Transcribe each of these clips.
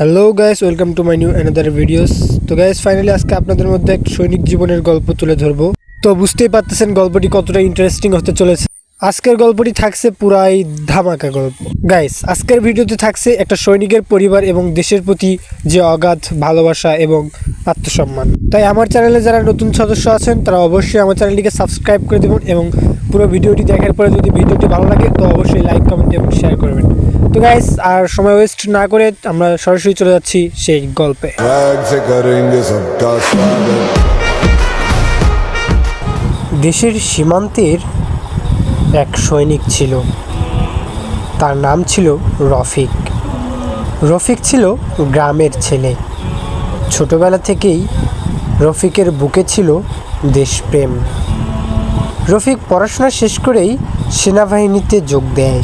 Hello guys welcome to my new another videos তো guys finally আজকে আপনাদের মধ্যে এক সৈনিক জীবনের গল্প তুলে ধরবো। তো বুঝতেই পারতেছেন গল্পটি কতটা ইন্টারেস্টিং হতে চলেছে। আজকের গল্পটি থাকছে পুরাই ধামাকা গল্প। গাইস আজকের ভিডিওতে থাকছে একটা সৈনিকের পরিবার এবং দেশের প্রতি যে অগাধ ভালোবাসা এবং আত্মসম্মান। তাই আমার চ্যানেলে যারা নতুন সদস্য আছেন, তারা অবশ্যই আমার চ্যানেলটিকে সাবস্ক্রাইব করে দেবেন এবং পুরো ভিডিওটি দেখার পরে যদি ভিডিওটি ভালো লাগে, তো অবশ্যই লাইক কমেন্ট এবং শেয়ার করবেন। তো গাইস আর সময় ওয়েস্ট না করে আমরা সরাসরি চলে যাচ্ছি সেই গল্পে। দেশের সীমান্তের এক সৈনিক ছিল। তার নাম ছিল রফিক। রফিক ছিল গ্রামের ছেলে। ছোটবেলা থেকেই রফিকের বুকে ছিল দেশপ্রেম। রফিক পড়াশোনা শেষ করেই সেনাবাহিনীতে যোগ দেয়।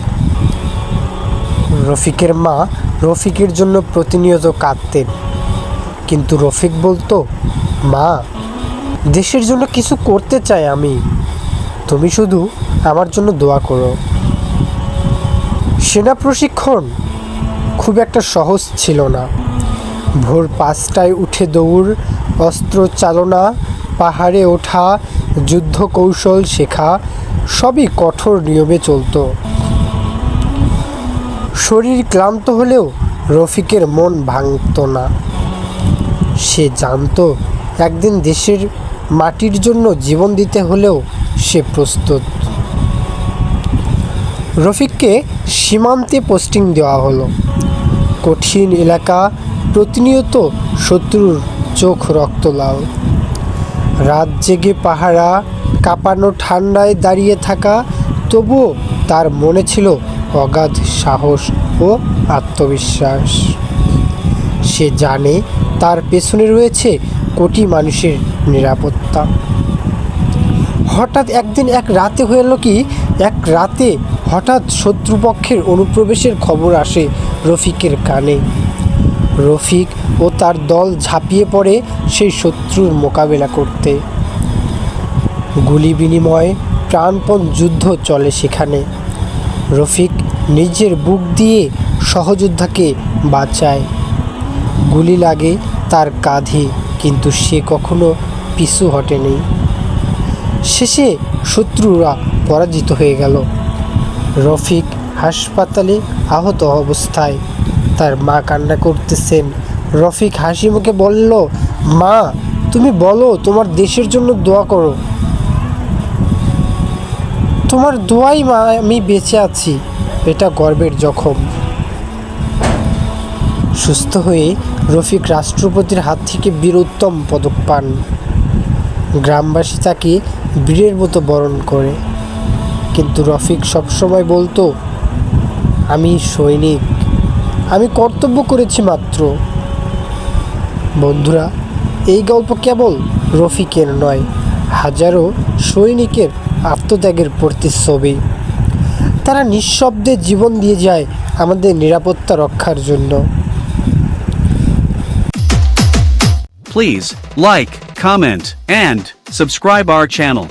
রফিকের মা রফিকের জন্য প্রতিনিয়ত কাঁদতেন। কিন্তু রফিক বলতো, মা, দেশের জন্য কিছু করতে চাই আমি। তুমি শুধু আমার জন্য দোয়া করো। সেনা প্রশিক্ষণ খুব একটা সহজ ছিল না। ভোর পাঁচটায় উঠে দৌড়, অস্ত্র চালনা, পাহাড়ে ওঠা যুদ্ধ কৌশল শেখা, সবই কঠোর নিয়মে চলতো। শরীর ক্লান্ত হলেও রফিকের মন ভাঙত না। সে জানতো একদিন দেশের মাটির জন্য জীবন দিতে হলেও সে প্রস্তুত। রফিককে সীমান্তে পোস্টিং দেওয়া হলো। কঠিন এলাকা প্রতিনিয়ত শত্রুর চোখ রক্ত লাল রাত জেগে পাহারা, কাঁপানো ঠান্ডায় দাঁড়িয়ে থাকা, তবুও তার মনে ছিল অগাধ সাহস ও আত্মবিশ্বাস। সে জানে তার পেছনে রয়েছে কোটি মানুষের নিরাপত্তা। হঠাৎ একদিন এক রাতে হয়ে এলো কি, এক রাতে হঠাৎ শত্রুপক্ষের অনুপ্রবেশের খবর আসে রফিকের কানে। রফিক ও তার দল ঝাঁপিয়ে পড়ে সেই শত্রুর মোকাবেলা করতে। গুলি বিনিময় প্রাণপণ যুদ্ধ চলে সেখানে। রফিক নিজের বুক দিয়ে সহযোদ্ধাকে বাঁচায়। গুলি লাগে তার কাঁধে, কিন্তু সে কখনো পিছু হটেনি। শেষে শত্রুরা পরাজিত হয়ে গেল। রফিক হাসপাতালে আহত অবস্থায়। তার মা কান্না করতেছেন। রফিক হাসি মুখে বলল, মা, তুমি বলো, তোমার দেশের জন্য দোয়া করো। তোমার দোয়াই মা, আমি বেঁচে আছি। এটা গর্বের জখম। সুস্থ হয়ে রফিক রাষ্ট্রপতির হাত থেকে বীরোত্তম পদক পান। গ্রামবাসী তাকে বীরের মতো বরণ করে। কিন্তু রফিক সবসময় বলতো, আমি সৈনিক, আমি কর্তব্য করেছি মাত্র। বন্ধুরা, এই গল্প কেবল রফিকের নয়, হাজারো সৈনিকের আত্মত্যাগের প্রতিচ্ছবি তারা নিঃশব্দে জীবন দিয়ে যায় আমাদের নিরাপত্তা রক্ষার জন্য please like comment, and subscribe our channel.